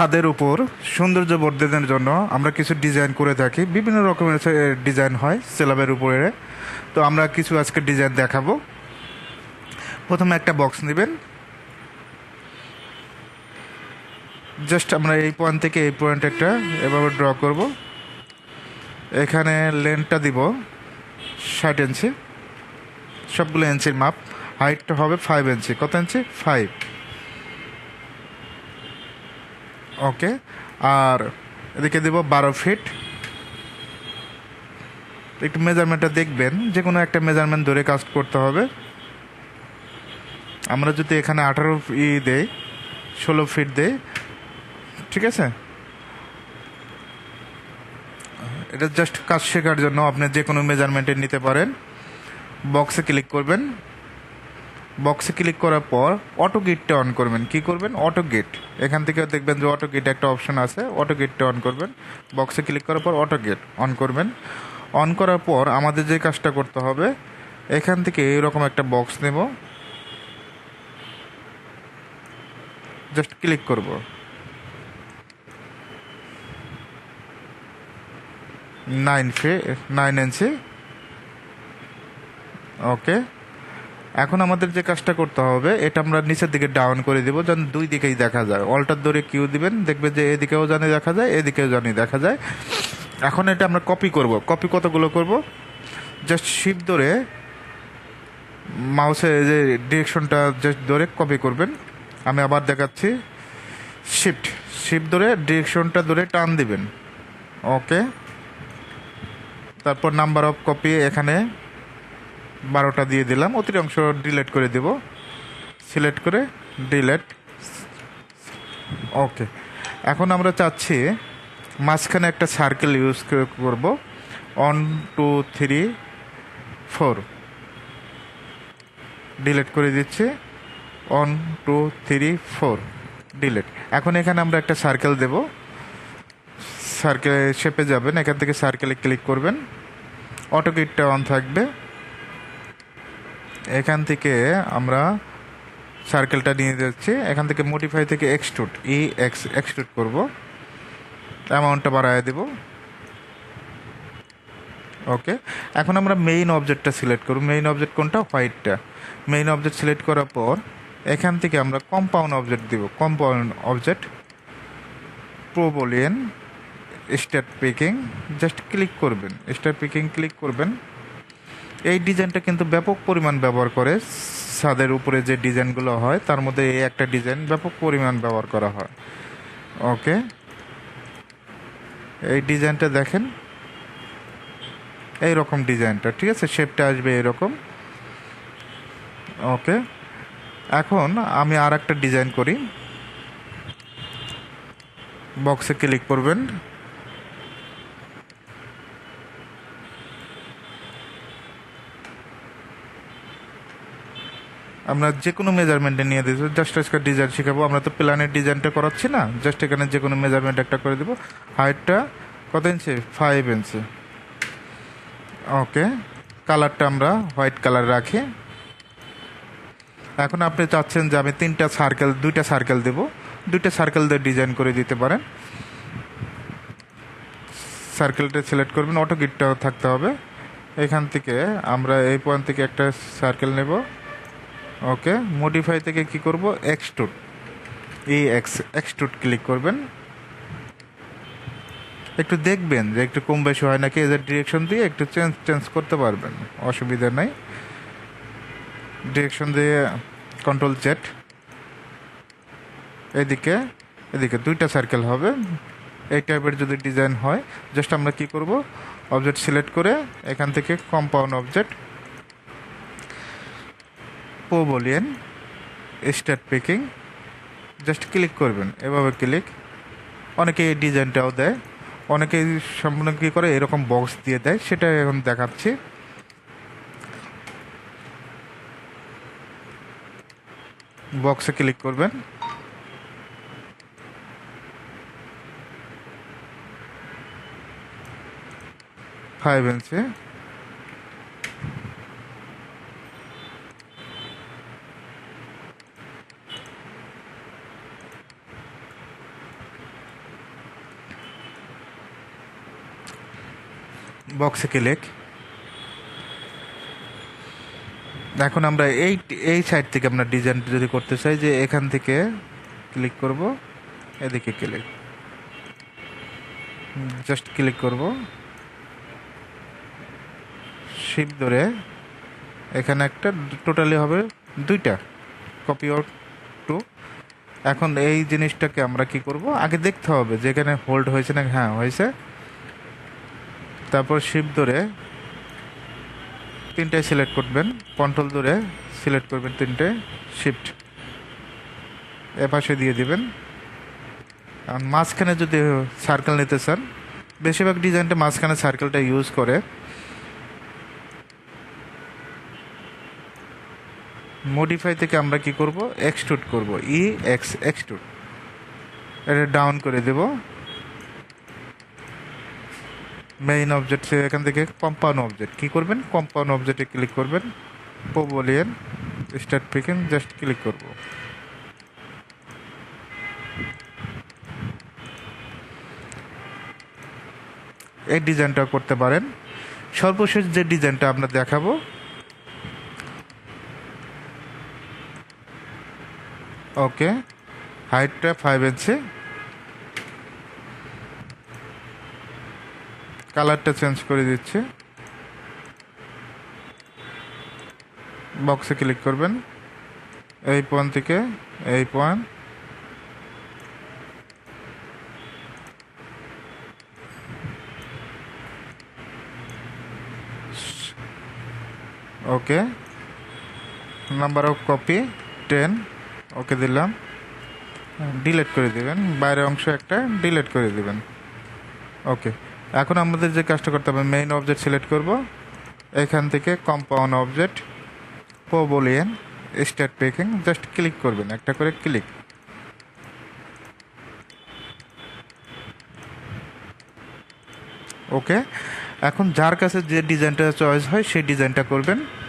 ছাদের উপর সৌন্দর্য বর্ধনের জন্য আমরা কিছু ডিজাইন করে থাকি। বিভিন্ন রকমের ডিজাইন হয় স্ল্যাবের উপরে। তো আমরা কিছু আজকে ডিজাইন দেখাবো। প্রথমে একটা বক্স নেবেন। জাস্ট আমরা এই পয়েন্ট থেকে এই পয়েন্ট একটা এভাবে ড্র করব। এখানে লেন্থটা দিব ষাট ইঞ্চি সবগুলো ইঞ্চির মাপ। হাইটটা হবে ফাইভ ইঞ্চি কত ইঞ্চি ফাইভ ওকে, আর এদিকে দেব বারো ফিট। একটু মেজারমেন্টটা দেখবেন যে কোনো একটা মেজারমেন্ট ধরে কাজ করতে হবে। আমরা যদি এখানে আঠারো ই দেই, ষোলো ফিট দেই, ঠিক আছে? এটা জাস্ট কাজ শেখার জন্য আপনি যে কোনো মেজারমেন্টে নিতে পারেন। বক্সে ক্লিক করবেন। বক্সে ক্লিক করার পর অটো গেটটা অন করবেন। কি করবেন? অটো গেট এখান থেকে দেখবেন যে অটো গেট একটা অপশন আছে অটো গেটটা অন করবেন। বক্সে ক্লিক করার পর অটো গেট অন করবেন। অন করার পর আমাদের যে কাজটা করতে হবে, এখান থেকে এরকম একটা বক্স নেব। জাস্ট ক্লিক করব। নাইন ফে নাইন ইঞ্চি ওকে এখন আমাদের যে কাজটা করতে হবে, এটা আমরা নিচের দিকে ডাউন করে দিব, যেন দুই দিকেই দেখা যায়। অল্টার ধরে কিউ দিবেন, দেখবে যে এদিকেও জানি দেখা যায়, এদিকেও জানি দেখা যায়। এখন এটা আমরা কপি করব। কপি কতগুলো করব? জাস্ট শিপ ধরে মাউসে যে ডিরেকশনটা জাস্ট ধরে কপি করবেন। আমি আবার দেখাচ্ছি। শিফট শিফট ধরে ডিরেকশনটা ধরে টান দিবেন। ওকে তারপর নাম্বার অফ কপি এখানে। বারোটা দিয়ে দিলাম, অতিরিক্ত ডিলেট করে দেব। সিলেক্ট করে ডিলেট ওকে এখন আমরা চাচ্ছি মাঝখানে একটা সার্কেল ইউজ করব। One two three four delete করে দিচ্ছি। One two three four delete এখন এখানে আমরা একটা সার্কেল দেব। সার্কেল শেপে যাবেন, এখান থেকে সার্কেলে ক্লিক করবেন। অটো কিটটা অন থাকবে। এখান থেকে আমরা সার্কেলটা নিয়ে যাচ্ছি। এখান থেকে মডিফাই থেকে এক্সট্রুট ই এক্স এক্সট্রুট করব। অ্যামাউন্টটা বাড়ায় দেব। ওকে এখন আমরা মেইন অবজেক্টটা সিলেক্ট করব। মেইন অবজেক্ট কোনটা? হোয়াইটটা মেইন অবজেক্ট সিলেক্ট করার পর এখান থেকে আমরা কম্পাউন্ড অবজেক্ট দিব। Compound object ProBoolean start picking just click করবেন। স্টার্ট পিকিং ক্লিক করবেন। এই ডিজাইনটা কিন্তু ব্যাপক পরিমাণ ব্যবহার করে। ছাদের উপরে যে ডিজাইনগুলো হয়, তার মধ্যে এই একটা ডিজাইন ব্যাপক পরিমাণ ব্যবহার করা হয়। ওকে? এই ডিজাইনটা দেখেন। এই রকম ডিজাইনটা, ঠিক আছে? শেপটা আসবে এরকম। ওকে? এখন আমি আর একটা ডিজাইন করি। বক্সে ক্লিক করবেন। আমরা যে কোনো মেজারমেন্টে নিয়ে দিতে জাস্ট আজকে ডিজাইন শেখাবো। আমরা তো প্ল্যানের ডিজাইনটা করাচ্ছি না। জাস্ট এখানে যে কোনো মেজারমেন্ট একটা করে দেবো। হাইটটা কত ইঞ্চি? Five inch. ওকে কালারটা আমরা হোয়াইট কালার রাখি। এখন আপনি চাচ্ছেন যে আমি তিনটা সার্কেল দুইটা সার্কেল দেব। দুইটা সার্কেল দিয়ে ডিজাইন করে দিতে পারেন। সার্কেলটা সিলেক্ট করবেন। অটো গিটটাও থাকতে হবে। এখান থেকে আমরা এই পয়েন্ট থেকে একটা সার্কেল নেব। ওকে মডিফাই থেকে কি করব? এক্সট্রুট এই এক্স এক্সট্রুট ক্লিক করবেন। একটু দেখবেন যে একটু কম বেশি হয় নাকি, এদের ডিরেকশন দিয়ে একটু চেঞ্জ চেঞ্জ করতে পারবেন। অসুবিধা নাই। ডিরেকশন দিয়ে কন্ট্রোল জেট এদিকে এদিকে দুইটা সার্কেল হবে। এই টাইপের যদি ডিজাইন হয় জাস্ট আমরা কি করব? অবজেক্ট সিলেক্ট করে এখান থেকে compound object ProBoolean start picking. Just click করবেন, এভাবে ক্লিক। অনেকে এই ডিজাইনটাও দেয়, অনেকে সম্পূর্ণ কী করে, এরকম বক্স দিয়ে দেয় সেটা এখন দেখাচ্ছি। বক্সে ক্লিক করবেন। ফাইভ ইঞ্চি বক্সে ক্লিক এখন আমরা এই এই সাইড থেকে আমরা ডিজাইন যদি করতে চাই যে এখান থেকে ক্লিক করব, এদিকে ক্লিক জাস্ট ক্লিক করব। শিপ ধরে এখানে একটা টোটালি হবে দুইটা। কপি টু এখন এই জিনিসটাকে আমরা কি করব? আগে দেখতে হবে যে এখানে হোল্ড হয়েছে না হ্যাঁ হয়েছে। তারপর শিপ ধরে তিনটায় সিলেক্ট করবেন কন্ট্রোল ধরে সিলেক্ট করবেন তিনটে শিফট এ পাশে দিয়ে দিবেন। আর মাঝখানে যদি সার্কেল নিতে চান, বেশিরভাগ ডিজাইনটা মাঝখানে সার্কেলটা ইউজ করে। মডিফাই থেকে আমরা কি করব? এক্সট্রুড করব ই এক্স এক্সট্রুড এটা ডাউন করে দেব। মেইন অবজেক্ট এখান থেকে কম্পাউন্ড অবজেক্ট কি করবেন? কম্পাউন্ড অবজেক্টে ক্লিক করবেন। ProBoolean start picking just click করব। এই ডিজাইনটা করতে পারেন। সর্বশেষ যে ডিজাইনটা আমরা দেখাবো, ওকে হাইটটা ফাইভ ইঞ্চি কালারটা চেঞ্জ করে দিচ্ছি। বক্সে ক্লিক করবেন। এই পয়েন্ট থেকে এই point. Okay. Number of copy, ten, okay দিলাম। ডিলেট করে দিবেন। বাইরের অংশ একটা ডিলেট করে দিবেন। ওকে। এখন আমাদের যে কাজটা করতে হবে মেইন অবজেক্ট সিলেক্ট করব। এখান থেকে compound object ProBoolean start picking just click করবেন, একটা করে ক্লিক ওকে এখন যার কাছে যে ডিজাইনটা চয়েস হয়, সেই ডিজাইনটা করবেন।